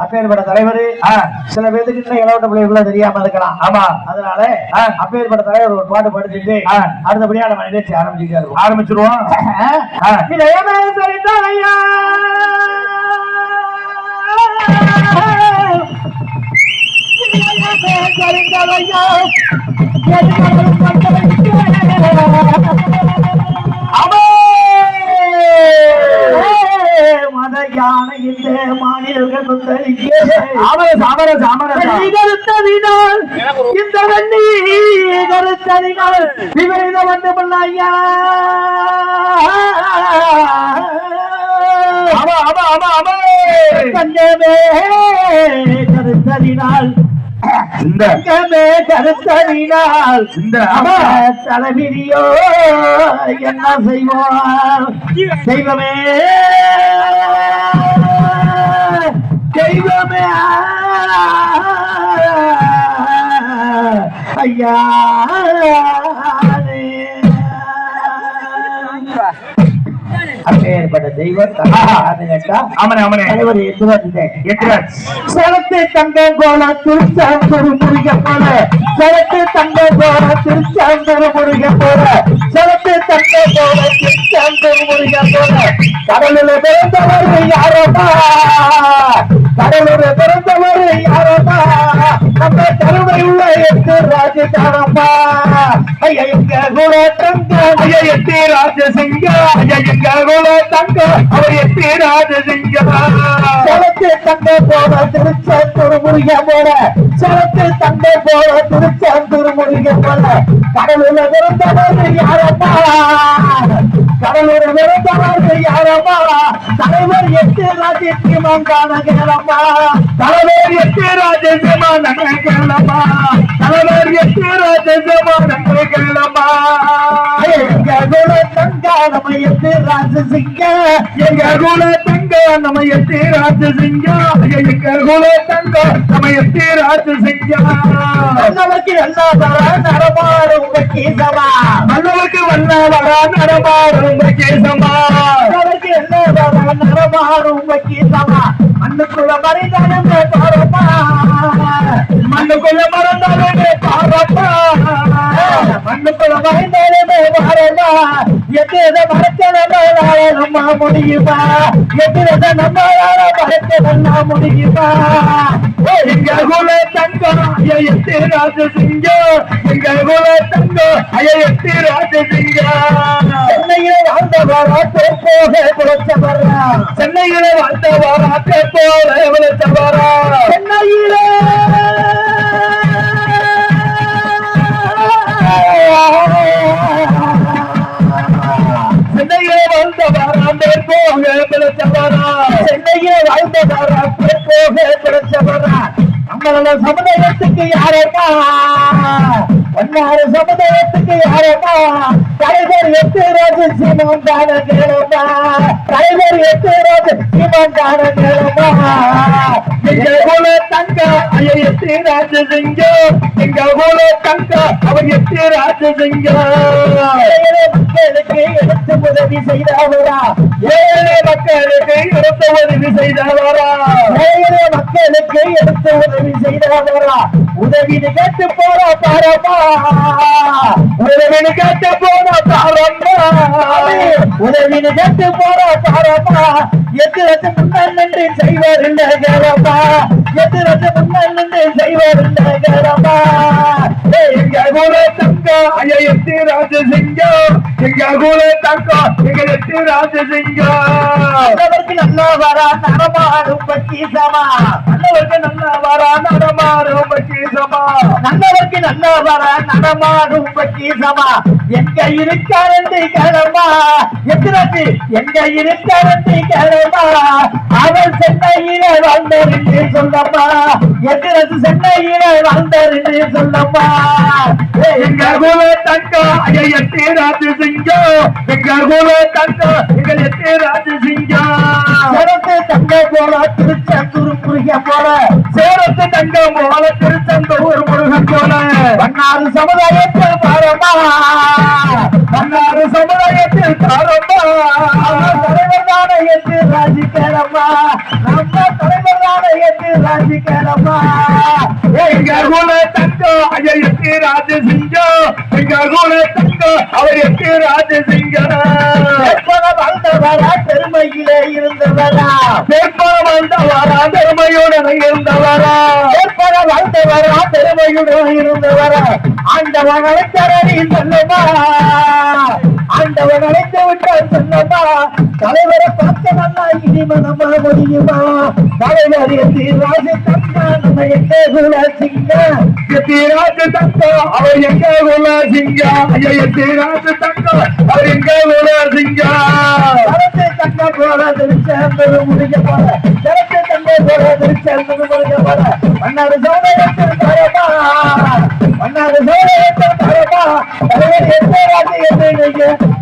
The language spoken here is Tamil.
அப்பேற்பட்ட தலைவர். சில பேருக்கு இன்னும் இளவட்ட பிள்ளைகளும் தெரியாம இருக்கலாம் ஆமா அதனால. அப்பேற்பட்ட தலைவர் ஒரு பாட்டு படிச்சுட்டு ஆ. அடுத்தபடியா நம்ம நிகழ்ச்சி ஆரம்பிச்சுட்டே ஆரம்பிச்சிருவோம் ஆ. அமரஸ், அமரஸ். கருத்ததினால் இந்த வண்டி கருத்ததினால் விபரீத ஆமா, ஆமா, ஆமா. கண்டமே கருத்ததினால் இந்த. கண்டமே கருத்ததினால் இந்த. தலைவிதியோ என்ன செய்வோம் தெய்வமே. ஐயா. அப்பேற்பட்ட தெய்வம். சரத்து தங்க கோல திருச்சாந்தூர் முருக போல. சரத்து தங்க கோல திருச்சாந்தூர் முருக போல. சரத்து தங்க கோல திருச்சாந்தூர் முருக போல. கடலில் பிறந்தவர் யாரப்பா? கடலில் பிறந்தவர் யாரப்பா? நம்ம கருவை உள்ள எட்டு ராஜதானப்பா ஐயா எங்க குல தங்க ஐயா, எத்தி ராஜசிங்க. ஐயா, எங்க குல தங்க. அவர் எத்தி ராஜசிங்க. சரத்து தங்க போல திருச்செந்தூர் முருக போல சரத்து தங்க போல திருச்செந்தூர் முருக போல கடலூர்ல பிறந்தவர்கள் யாரப்பா கடலூர் பிறந்தவர்கள் யாரப்பா தலைவர் எட்டு ராஜ்யத்தியமான் காணகிறப்பா தலைவர் எத்தி ராஜசிம்மா நகை ராஜசிங்க எங்க குல தங்க நம்ம எத்தி ராஜசிங்க. எங்க குல தங்க நம்ம எத்தி ராஜசிங்க. நமக்கு எல்லா தர நடமாடும் கீசமா மன்னனுக்கு வந்த வரா நடமாடும் கேசமா அவருக்கு என்ன தர நடமாடும் கீசமா மண்ணுக்குள்ள மறைந்தாலும் மண்ணுக்குள்ள மறந்தாலே பாரப்பா மண்ணுக்குள்ள மறைந்தாலுமே பாரப்பா எத்தனை மறைச்சதை நம்ம முடியுமா? எத்தனை நம்மளால மறைச்சதா முடியுமா? எங்க குல தங்கம் ஐயா எத்தி ராஜசிங்கம் எங்க குல தங்கம் ஐயா எத்தி ராஜசிங்கம் சென்னையில் வாழ்ந்தவரா போக குறைச்சவரா சென்னையில வந்த போல விளைச்சவாரா சென்னையில வந்த வாராண்டே போக விளைச்சவாரா சென்னையிலே வாழ்ந்தவரா போக குறைச்சவரா நம்மளோட சமுதாயத்துக்கு யாரப்பா அன்னார சமுதாயத்துக்கு யாரப்பா தலைவர் எட்டு ரோஜு சீமான் தான கேளப்பா தலைவர் எட்டு ரோஜு சீமான் காண கேளப்பா எங்க தங்க தங்கம் எட்டு எத்தி ராஜசிங்கம் எங்க குல தங்க அவர் எட்டு ராஜசிங்கம் ஏழை மக்களுக்கு எடுத்து உதவி செய்தவரா? ஏழை மக்களுக்கு எடுத்து உதவி செய்தவரா? ஏழை மக்களுக்கு எடுத்து உதவி செய்தவரா? உதவினு கேட்டு போற பாரப்பா உதவினு கேட்டு போற தாரம்மா உதவினு கேட்டு போற பாரப்பா எட்டு லட்சம் முன்னாள் நன்றி செய்வார் இல்ல கேரப்பா எட்டு முன்னால் நின்று செய்வார் கேரப்பா எங்க குல தங்கம் ஐயா எத்தி ராஜசிங்கம் எங்க குல தங்கம் எங்க எத்தி ராஜசிங்கம் நல்லவருக்கு நல்லா வரா நடமாடும் பக்கீசமா. நல்லவருக்கு நல்லா வரா நல்லா வர நடமாடும் பக்கீசமா எங்க இருக்காரண்டி கிளம்பா எத்திரத்து எங்க இருக்காரண்டி கிளம்பா அவன் சென்னையில வாழ்ந்தறிந்து சொல்லப்பா எத்திரத்து சென்னையில வாழ்ந்தறிந்து சொல்லப்பா எங்க குல தங்கம் ஐயா ராஜு ராஜசிங்கம் எங்க குல தங்கம் எங்க எத்தி ராஜசிங்கம் சிறப்பு தங்க போல திருச்செந்தூர் புரிய போல சேரத்து தங்கம் சமுதாயத்தில் பாரமா. பன்னாறு சமுதாயத்தில் தாரம்மா தலைவர் தானே என்று ராஜிக்கிறம்மா நம்ம தலைவர் ராசிகரமா எங்க குல தங்கம் ஐயா எட்டு ராஜ சிங்கம் எங்க குல அவர் எட்டு ராஜ சிங்கம் வந்தவரா பெருமையிலே இருந்தவரா. வேட்பாளர் வந்தவரா பெருமையுடன் இருந்தவரா எப்போத பெருமையுடன் இருந்தவரா ஆண்டவன் அழைத்தரடி சொல்லமா? ஆண்டவன் அழைத்து விட்டான் சொல்லமா? தலைவரை பார்க்க நல்லா இனிமே நம்ம முடியுமா? தலைவர் எத்தி தந்தா நம்ம எட்டே குல சிங்கம் எட்டு அவர் எங்க குல ஐயா எட்டு ராஜ அவர் எங்க குல சிங்கம் தரத்தை தங்க போல மண்ணே போல திருச்செந்தது முழுக்க போல மன்னாடு சோழ தரப்பா மன்னாடு சோழ தரப்பா தலைவர் எத்தனை ராஜ்யம்